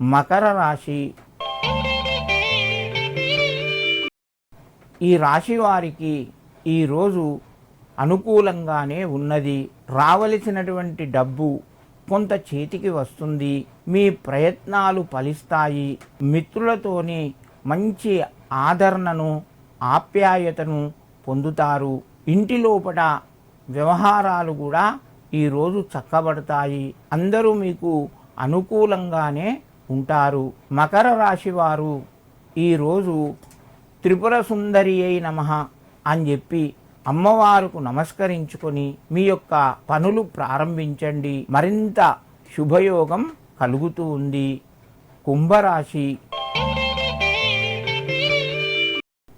మకర రాశి. ఈ రాశి వారికి ఈరోజు అనుకూలంగానే ఉన్నది. రావలసినటువంటి డబ్బు కొంత చేతికి వస్తుంది. మీ ప్రయత్నాలు ఫలిస్తాయి. మిత్రులతోని మంచి ఆదరణను ఆప్యాయతను పొందుతారు. ఇంటి లోపల వ్యవహారాలు కూడా ఈరోజు చక్కబడతాయి. అందరూ మీకు అనుకూలంగానే ఉంటారు. మకర రాశి వారు ఈరోజు త్రిపుర సుందరి అయి నమ అని చెప్పి అమ్మవారుకు నమస్కరించుకొని మీ యొక్క పనులు ప్రారంభించండి. మరింత శుభయోగం కలుగుతూ ఉంది. కుంభరాశి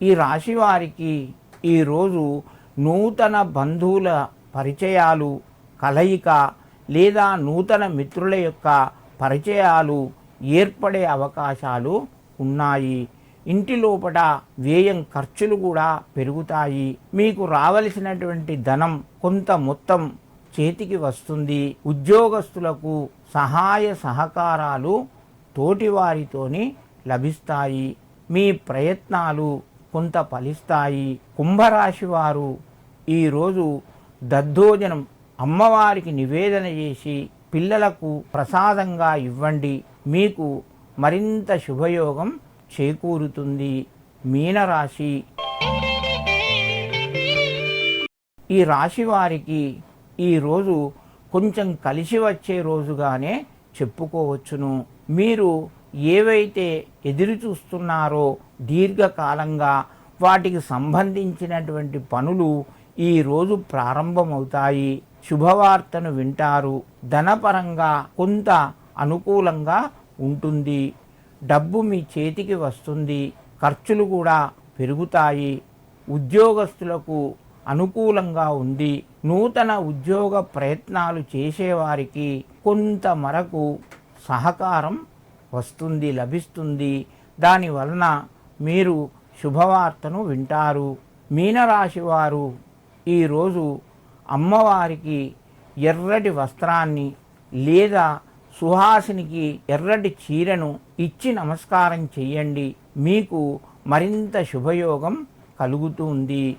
ఈ రాశి వారికి ఈరోజు నూతన బంధువుల పరిచయాలు కలయిక లేదా నూతన మిత్రుల యొక్క పరిచయాలు ఏర్పడే అవకాశాలు ఉన్నాయి. ఇంటి లోపల వ్యయం ఖర్చులు కూడా పెరుగుతాయి. మీకు రావలసినటువంటి ధనం కొంత మొత్తం చేతికి వస్తుంది. ఉద్యోగస్తులకు సహాయ సహకారాలు తోటివారితోని లభిస్తాయి. మీ ప్రయత్నాలు కొంత ఫలిస్తాయి. కుంభరాశి వారు ఈరోజు దద్దోజనం అమ్మవారికి నివేదన చేసి పిల్లలకు ప్రసాదంగా ఇవ్వండి. మీకు మరింత శుభయోగం చేకూరుతుంది మీనరాశి. ఈ రాశి వారికి ఈరోజు కొంచెం కలిసి వచ్చే రోజుగానే చెప్పుకోవచ్చును. మీరు ఏవైతే ఎదురు చూస్తున్నారో దీర్ఘకాలంగా వాటికి సంబంధించినటువంటి పనులు ఈరోజు ప్రారంభమవుతాయి. శుభవార్తను వింటారు. ధనపరంగా కొంత అనుకూలంగా ఉంటుంది. డబ్బు మీ చేతికి వస్తుంది. ఖర్చులు కూడా పెరుగుతాయి. ఉద్యోగస్తులకు అనుకూలంగా ఉంది. నూతన ఉద్యోగ ప్రయత్నాలు చేసేవారికి కొంత మరకు సహకారం వస్తుంది లభిస్తుంది. దాని వలన మీరు శుభవార్తను వింటారు. మీనరాశి వారు ఈరోజు అమ్మవారికి ఎర్రటి వస్త్రాన్ని లేదా సుహాసినికి ఎర్రటి చీరను ఇచ్చి నమస్కారం చెయ్యండి మీకు మరింత శుభయోగం కలుగుతుంది.